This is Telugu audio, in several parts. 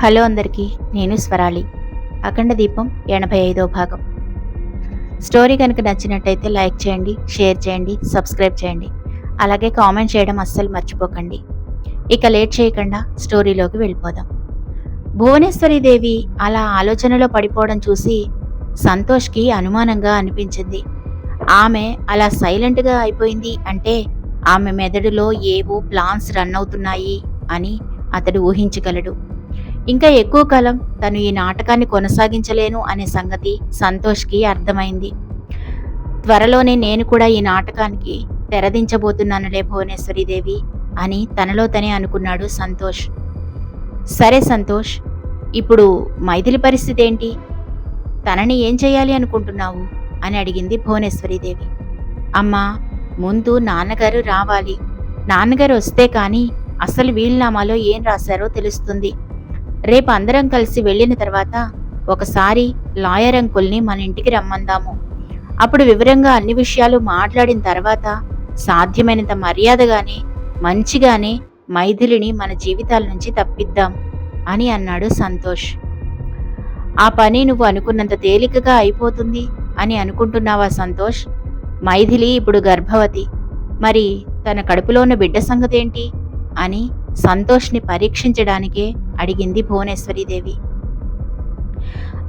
హలో అందరికీ నేను స్వరాలి. అఖండ దీపం ఎనభై ఐదో భాగం. స్టోరీ కనుక నచ్చినట్టయితే లైక్ చేయండి షేర్ చేయండి సబ్స్క్రైబ్ చేయండి. అలాగే కామెంట్ చేయడం అస్సలు మర్చిపోకండి. ఇక లేట్ చేయకుండా స్టోరీలోకి వెళ్ళిపోదాం. భువనేశ్వరి దేవి అలా ఆలోచనలో పడిపోవడం చూసి సంతోష్కి అనుమానంగా అనిపించింది. ఆమె అలా సైలెంట్గా అయిపోయింది అంటే ఆమె మెదడులో ఏవో ప్లాన్స్ రన్ అవుతున్నాయి అని అతడు ఊహించగలడు. ఇంకా ఎక్కువ కాలం తను ఈ నాటకాన్ని కొనసాగించలేను అనే సంగతి సంతోష్కి అర్థమైంది. త్వరలోనే నేను కూడా ఈ నాటకానికి తెరదించబోతున్నానులే భువనేశ్వరీదేవి అని తనలో తనే అనుకున్నాడు సంతోష్. సరే సంతోష్ ఇప్పుడు మైథిలి పరిస్థితి ఏంటి? తనని ఏం చేయాలి అనుకుంటున్నావు? అని అడిగింది భువనేశ్వరీదేవి అమ్మా ముందు నాన్నగారు రావాలి. నాన్నగారు వస్తే కానీ అసలు వీలునామాలో ఏం రాశారో తెలుస్తుంది. రేపు అందరం కలిసి వెళ్ళిన తర్వాత ఒకసారి లాయర్ అంకుల్ని మన ఇంటికి రమ్మందాము. అప్పుడు వివరంగా అన్ని విషయాలు మాట్లాడిన తర్వాత సాధ్యమైనంత మర్యాదగానే మంచిగానే మైథిలిని మన జీవితాల నుంచి తప్పిద్దాం అని అన్నాడు సంతోష్. ఆ పని నువ్వు అనుకున్నంత తేలికగా అయిపోతుంది అని అనుకుంటున్నావా సంతోష్? మైథిలి ఇప్పుడు గర్భవతి. మరి తన కడుపులో ఉన్న బిడ్డ సంగతేంటి? అని సంతోష్ని పరీక్షించడానికే అడిగింది భువనేశ్వరీదేవి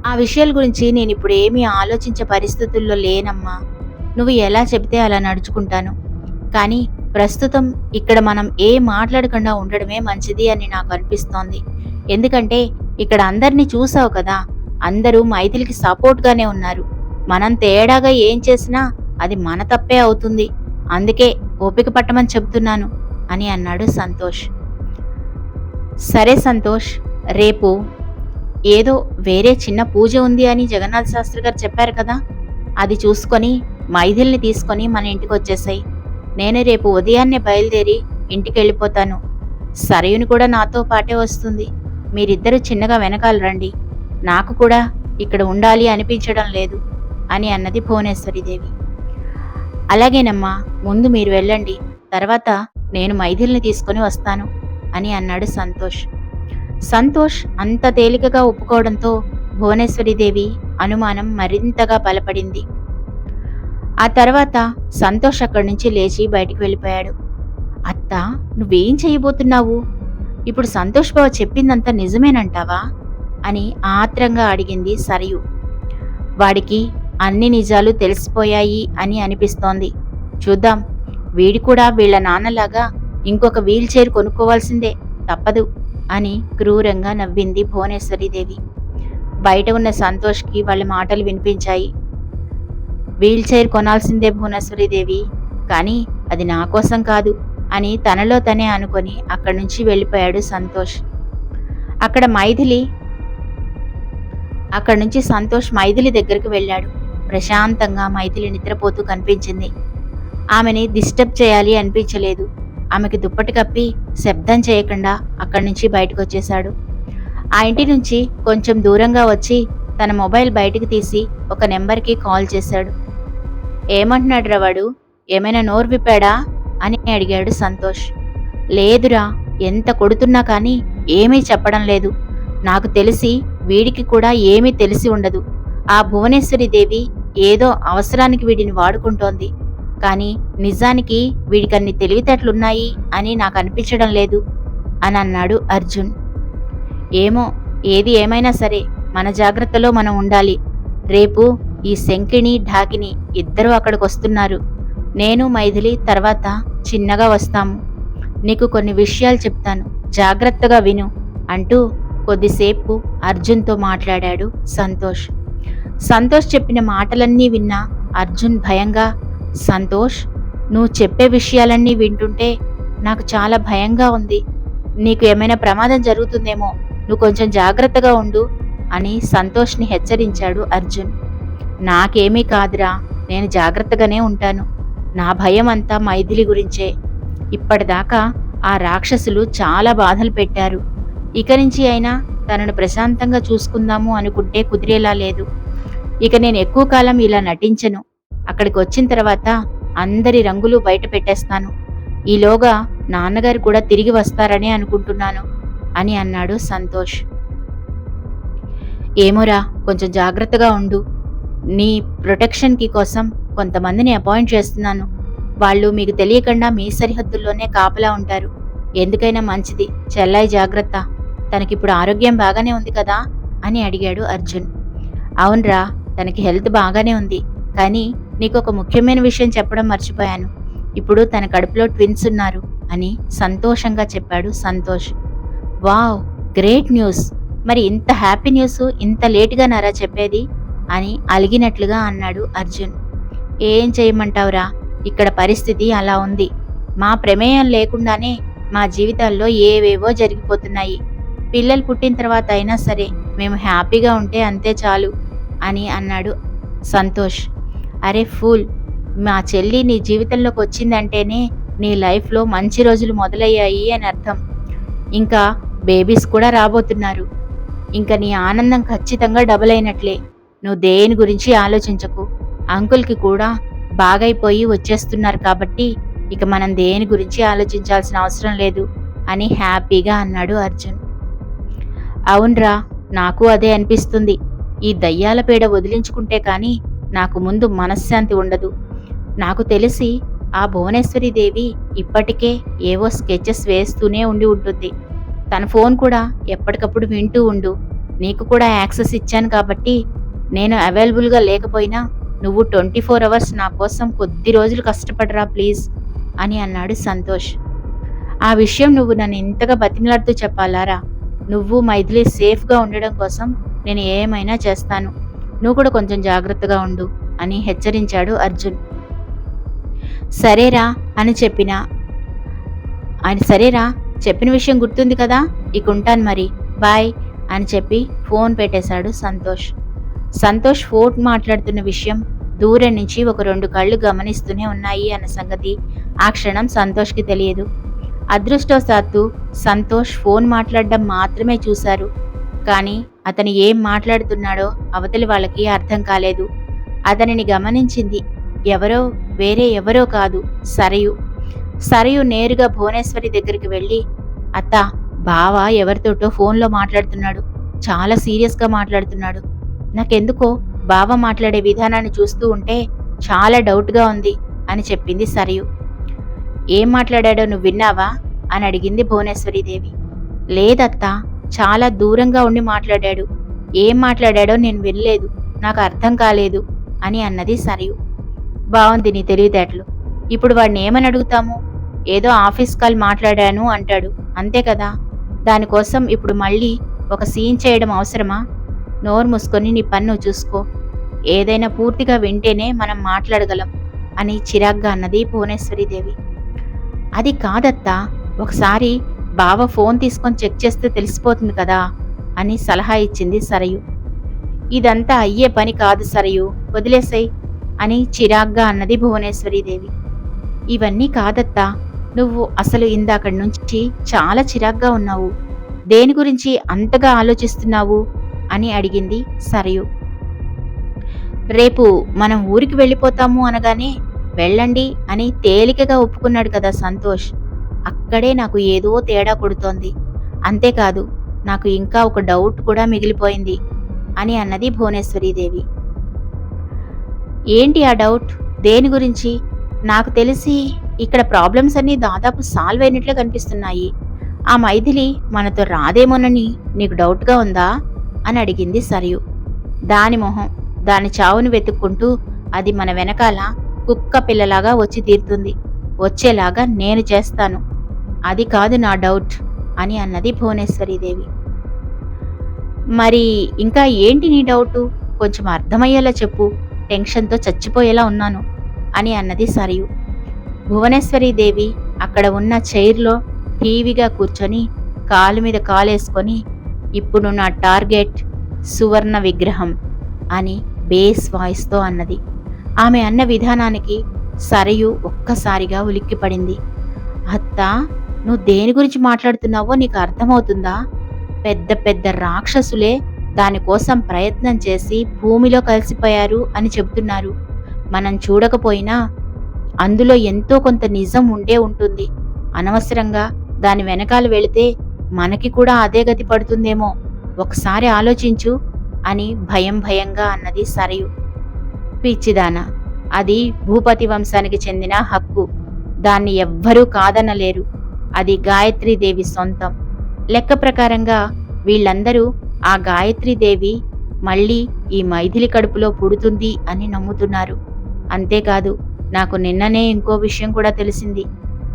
ఆ విషయాల గురించి నేను ఇప్పుడు ఏమీ ఆలోచించే పరిస్థితుల్లో లేనమ్మా. నువ్వు ఎలా చెబితే అలా నడుచుకుంటాను. కానీ ప్రస్తుతం ఇక్కడ మనం ఏ మాట్లాడకుండా ఉండడమే మంచిది అని నాకు అనిపిస్తోంది. ఎందుకంటే ఇక్కడ అందరినీ చూసావు కదా. అందరూ మైథిలికి సపోర్ట్గానే ఉన్నారు. మనం తేడాగా ఏం చేసినా అది మన తప్పే అవుతుంది. అందుకే ఓపిక పట్టమని చెప్తున్నాను అని అన్నాడు సంతోష్. సరే సంతోష్ రేపు ఏదో వేరే చిన్న పూజ ఉంది అని జగన్నాథ్ శాస్త్రి గారు చెప్పారు కదా. అది చూసుకొని మైథిల్ని తీసుకొని మన ఇంటికి వచ్చేసాయి. నేను రేపు ఉదయాన్నే బయలుదేరి ఇంటికి వెళ్ళిపోతాను. సరయుని కూడా నాతో పాటే వస్తుంది. మీరిద్దరూ చిన్నగా వెనకాల రండి. నాకు కూడా ఇక్కడ ఉండాలి అనిపించడం లేదు అని అన్నది భువనేశ్వరిదేవి అలాగేనమ్మా ముందు మీరు వెళ్ళండి. తర్వాత నేను మైథిల్ని తీసుకొని వస్తాను. అని అన్నాడు సంతోష్. సంతోష్ అంత తేలికగా ఒప్పుకోవడంతో భువనేశ్వరిదేవి అనుమానం మరింతగా బలపడింది. ఆ తర్వాత సంతోష్ అక్కడి నుంచి లేచి బయటికి వెళ్ళిపోయాడు. అత్త నువ్వేం చేయబోతున్నావు? ఇప్పుడు సంతోష్ బావ చెప్పిందంతా నిజమేనంటావా? అని ఆత్రంగా అడిగింది సరియు. వాడికి అన్ని నిజాలు తెలిసిపోయాయి అని అనిపిస్తోంది. చూద్దాం వీడి కూడా వీళ్ళ నాన్నలాగా ఇంకొక వీల్ చైర్ కొనుక్కోవాల్సిందే తప్పదు అని క్రూరంగా నవ్వింది భువనేశ్వరీదేవి. బయట ఉన్న సంతోష్కి వాళ్ళ మాటలు వినిపించాయి. వీల్ చైర్ కొనాల్సిందే భువనేశ్వరీదేవి కానీ అది నా కోసం కాదు అని తనలో తనే అనుకొని అక్కడి నుంచి వెళ్ళిపోయాడు సంతోష్. అక్కడ మైథిలి అక్కడి నుంచి సంతోష్ మైథిలి దగ్గరికి వెళ్ళాడు. ప్రశాంతంగా మైథిలి నిద్రపోతూ కనిపించింది. ఆమెని డిస్టర్బ్ చేయాలి అనిపించలేదు. ఆమెకి దుప్పటి కప్పి శబ్దం చేయకుండా అక్కడి నుంచి బయటకు వచ్చేశాడు ఆ ఇంటి నుంచి కొంచెం దూరంగా వచ్చి తన మొబైల్ బయటికి తీసి ఒక నెంబర్కి కాల్ చేశాడు. ఏమంటున్నాడు రవాడు ఏమైనా నోరు విప్పాడా? అని అడిగాడు సంతోష్. లేదురా ఎంత కొడుతున్నా కానీ ఏమీ చెప్పడం లేదు. నాకు తెలిసి వీడికి కూడా ఏమీ తెలిసి ఉండదు. ఆ భువనేశ్వరి దేవి ఏదో అవసరానికి వీడిని వాడుకుంటోంది. కానీ నిజానికి వీడికన్ని తెలివితేటలున్నాయి అని నాకు అనిపించడం లేదు అని అన్నాడు అర్జున్. ఏమో ఏది ఏమైనా సరే మన జాగ్రత్తలో మనం ఉండాలి. రేపు ఈ శంకిణి ఢాకిని ఇద్దరూ అక్కడికి వస్తున్నారు నేను మైథిలి తర్వాత చిన్నగా వస్తాము. నీకు కొన్ని విషయాలు చెప్తాను. జాగ్రత్తగా విను అంటూ కొద్దిసేపు అర్జున్తో మాట్లాడాడు సంతోష్. సంతోష్ చెప్పిన మాటలన్నీ విన్నా అర్జున్ భయంగా సంతోష్ నువ్వు చెప్పే విషయాలన్నీ వింటుంటే నాకు చాలా భయంగా ఉంది. నీకు ఏమైనా ప్రమాదం జరుగుతుందేమో నువ్వు కొంచెం జాగ్రత్తగా ఉండు అని సంతోష్ని హెచ్చరించాడు అర్జున్. నాకేమీ కాదురా నేను జాగ్రత్తగానే ఉంటాను. నా భయం అంతా మైథిలి గురించే. ఇప్పటిదాకా ఆ రాక్షసులు చాలా బాధలు పెట్టారు. ఇక నుంచి అయినా తనను ప్రశాంతంగా చూసుకుందాము అనుకుంటే కుదిరేలా లేదు. ఇక నేను ఎక్కువ కాలం ఇలా నటించను. అక్కడికి వచ్చిన తర్వాత అందరి రంగులు బయట పెట్టేస్తాను. ఈలోగా నాన్నగారు కూడా తిరిగి వస్తారని అనుకుంటున్నాను అని అన్నాడు సంతోష్. ఏమోరా కొంచెం జాగ్రత్తగా ఉండు. నీ ప్రొటెక్షన్కి కోసం కొంతమందిని అపాయింట్ చేస్తున్నాను. వాళ్ళు మీకు తెలియకుండా మీ సరిహద్దుల్లోనే కాపలా ఉంటారు. ఎందుకైనా మంచిది. చెల్లాయి జాగ్రత్త. తనకిప్పుడు ఆరోగ్యం బాగానే ఉంది కదా అని అడిగాడు అర్జున్. అవునరా తనకి హెల్త్ బాగానే ఉంది. కానీ నీకు ఒక ముఖ్యమైన విషయం చెప్పడం మర్చిపోయాను. ఇప్పుడు తన కడుపులో ట్విన్స్ ఉన్నారు అని సంతోషంగా చెప్పాడు సంతోష్. Wow great news. మరి ఇంత హ్యాపీ న్యూస్ ఇంత లేటుగా నారా చెప్పేది? అని అలిగినట్లుగా అన్నాడు అర్జున్. ఏం చేయమంటావురా? ఇక్కడ పరిస్థితి అలా ఉంది. మా ప్రమేయం లేకుండానే మా జీవితాల్లో ఏవేవో జరిగిపోతున్నాయి. పిల్లలు పుట్టిన తర్వాత అయినా సరే మేము హ్యాపీగా ఉంటే అంతే చాలు అని అన్నాడు సంతోష్. అరే ఫూల్ మా చెల్లి నీ జీవితంలోకి వచ్చిందంటేనే నీ లైఫ్లో మంచి రోజులు మొదలయ్యాయి అని అర్థం. ఇంకా బేబీస్ కూడా రాబోతున్నారు. ఇంకా నీ ఆనందం ఖచ్చితంగా డబుల్ అయినట్లే. నువ్వు దేని గురించి ఆలోచించకు. అంకుల్కి కూడా బాగైపోయి వచ్చేస్తున్నారు కాబట్టి ఇక మనం దేని గురించి ఆలోచించాల్సిన అవసరం లేదు అని హ్యాపీగా అన్నాడు అర్జున్. అవునరా నాకు అదే అనిపిస్తుంది. ఈ దయ్యాల పీడ వదిలించుకుంటే కానీ నాకు ముందు మనశ్శాంతి ఉండదు. నాకు తెలిసి ఆ భువనేశ్వరి దేవి ఇప్పటికే ఏవో స్కెచెస్ వేస్తూనే ఉండి ఉంటుంది. తన ఫోన్ కూడా ఎప్పటికప్పుడు వింటూ ఉండు. నీకు కూడా యాక్సెస్ ఇచ్చాను కాబట్టి నేను అవైలబుల్గా లేకపోయినా నువ్వు ట్వంటీ ఫోర్ అవర్స్ నా కోసం కొద్ది రోజులు కష్టపడరా ప్లీజ్ అని అన్నాడు సంతోష్. ఆ విషయం నువ్వు నన్ను ఇంతగా బతిమలాడుతూ చెప్పాలారా? నువ్వు మైథిలి సేఫ్గా ఉండడం కోసం నేను ఏమైనా చేస్తాను. నువ్వు కూడా కొంచెం జాగ్రత్తగా ఉండు అని హెచ్చరించాడు అర్జున్. సరేరా అని చెప్పిన ఆయన సరేరా చెప్పిన విషయం గుర్తుంది కదా ఇక ఉంటాను మరి. బాయ్ అని చెప్పి ఫోన్ పెట్టేశాడు సంతోష్. సంతోష్ ఫోన్ మాట్లాడుతున్న విషయం దూరం నుంచి ఒక రెండు కళ్ళు గమనిస్తూనే ఉన్నాయి అన్న సంగతి ఆ క్షణం సంతోష్కి తెలియదు. అదృష్టవశాత్తు సంతోష్ ఫోన్ మాట్లాడడం మాత్రమే చూశారు. కానీ అతను ఏం మాట్లాడుతున్నాడో అవతలి వాళ్ళకి అర్థం కాలేదు. అతనిని గమనించింది ఎవరో వేరే ఎవరో కాదు సరయు. సరయు నేరుగా భువనేశ్వరి దగ్గరికి వెళ్ళి అత్త బావ ఎవరితోటో ఫోన్లో మాట్లాడుతున్నాడు చాలా సీరియస్గా మాట్లాడుతున్నాడు. నాకెందుకో బావ మాట్లాడే విధానాన్ని చూస్తూ ఉంటే చాలా డౌట్గా ఉంది అని చెప్పింది సరయు. ఏం మాట్లాడాడో నువ్వు విన్నావా? అని అడిగింది భువనేశ్వరీదేవి లేదత్తా చాలా దూరంగా ఉండి మాట్లాడాడు. ఏం మాట్లాడాడో నేను వినలేదు. నాకు అర్థం కాలేదు అని అన్నది సరియు. బాగుంది నీ తెలివితేటలు. ఇప్పుడు వాడిని ఏమని అడుగుతాము? ఏదో ఆఫీస్ కాల్ మాట్లాడాను అంటాడు. అంతే కదా? దానికోసం ఇప్పుడు మళ్ళీ ఒక సీన్ చేయడం అవసరమా? నోరు మూసుకొని నీ పన్ను చూసుకో. ఏదైనా పూర్తిగా వింటేనే మనం మాట్లాడగలం అని చిరాగ్గా అన్నది భువనేశ్వరీదేవి. అది కాదత్తా. ఒకసారి బావ ఫోన్ తీసుకొని చెక్ చేస్తే తెలిసిపోతుంది కదా అని సలహా ఇచ్చింది సరయు. ఇదంతా అయ్యే పని కాదు సరయు వదిలేసాయి అని చిరాగ్గా అన్నది భువనేశ్వరీదేవి. ఇవన్నీ కాదత్తా నువ్వు అసలు ఇందాకడి నుంచి చాలా చిరాగ్గా ఉన్నావు. దేని గురించి అంతగా ఆలోచిస్తున్నావు అని అడిగింది సరయు. రేపు మనం ఊరికి వెళ్ళిపోతాము అనగానే వెళ్ళండి అని తేలికగా ఒప్పుకున్నాడు కదా సంతోష్. అక్కడే నాకు ఏదో తేడా కొడుతోంది. అంతేకాదు నాకు ఇంకా ఒక డౌట్ కూడా మిగిలిపోయింది అని అన్నది భువనేశ్వరీదేవి. ఏంటి ఆ డౌట్? దేని గురించి? నాకు తెలిసి ఇక్కడ ప్రాబ్లమ్స్ అన్నీ దాదాపు సాల్వ్ అయినట్లు కనిపిస్తున్నాయి. ఆ మైథిలి మనతో రాదేమోనని నీకు డౌట్గా ఉందా? అని అడిగింది సరియు. దాని మొహం దాని చావును వెతుక్కుంటూ అది మన వెనకాల కుక్క పిల్లలాగా వచ్చి తీరుతుంది. వచ్చేలాగా నేను చేస్తాను. అది కాదు నా డౌట్ అని అన్నది భువనేశ్వరీదేవి మరి ఇంకా ఏంటి నీ డౌటు? కొంచెం అర్థమయ్యేలా చెప్పు. టెన్షన్తో చచ్చిపోయేలా ఉన్నాను అని అన్నది సరియు. భువనేశ్వరీదేవి అక్కడ ఉన్న చైర్లో టీవీగా కూర్చొని కాలు మీద కాలేసుకొని ఇప్పుడు నా టార్గెట్ సువర్ణ విగ్రహం అని బేస్ వాయిస్తో అన్నది. ఆమె అన్న విధానానికి సరయు ఒక్కసారిగా ఉలిక్కిపడింది. అత్త నువ్వు దేని గురించి మాట్లాడుతున్నావో నీకు అర్థమవుతుందా? పెద్ద పెద్ద రాక్షసులే దానికోసం ప్రయత్నం చేసి భూమిలో కలిసిపోయారు అని చెబుతున్నారు. మనం చూడకపోయినా అందులో ఎంతో కొంత నిజం ఉండే ఉంటుంది. అనవసరంగా దాని వెనకాల వెళితే మనకి కూడా అదే గతి పడుతుందేమో. ఒకసారి ఆలోచించు అని భయం భయంగా అన్నది సరయు. పిచ్చిదానా అది భూపతి వంశానికి చెందిన హక్కు. దాన్ని ఎవ్వరూ కాదనలేరు. అది గాయత్రీదేవి సొంతం. లెక్క ప్రకారంగా వీళ్ళందరూ ఆ గాయత్రీదేవి మళ్ళీ ఈ మైథిలి కడుపులో పుడుతుంది అని నమ్ముతున్నారు. అంతేకాదు నాకు నిన్ననే ఇంకో విషయం కూడా తెలిసింది.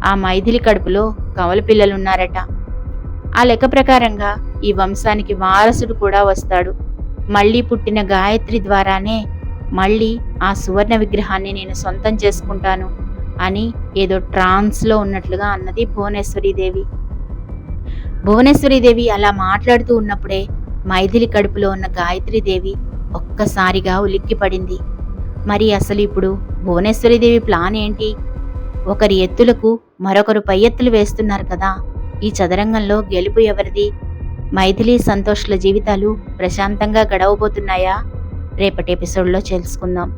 ఆ మైథిలి కడుపులో కవల పిల్లలున్నారట. ఆ లెక్క ప్రకారంగా ఈ వంశానికి వారసుడు కూడా వస్తాడు. మళ్ళీ పుట్టిన గాయత్రి ద్వారానే మళ్ళీ ఆ సువర్ణ విగ్రహాన్ని నేను సొంతం చేసుకుంటాను అని ఏదో ట్రాన్స్లో ఉన్నట్లుగా అన్నది భువనేశ్వరీదేవి భువనేశ్వరీదేవి అలా మాట్లాడుతూ ఉన్నప్పుడే మైథిలి కడుపులో ఉన్న గాయత్రీదేవి ఒక్కసారిగా ఉలిక్కిపడింది. మరి అసలు ఇప్పుడు భువనేశ్వరీదేవి ప్లాన్ ఏంటి? ఒకరి ఎత్తులకు మరొకరు పై ఎత్తులు వేస్తున్నారు కదా ఈ చదరంగంలో గెలుపు ఎవరిది? మైథిలి సంతోష్ల జీవితాలు ప్రశాంతంగా గడవబోతున్నాయా? రేపటి ఎపిసోడ్లో తెలుసుకుందాం.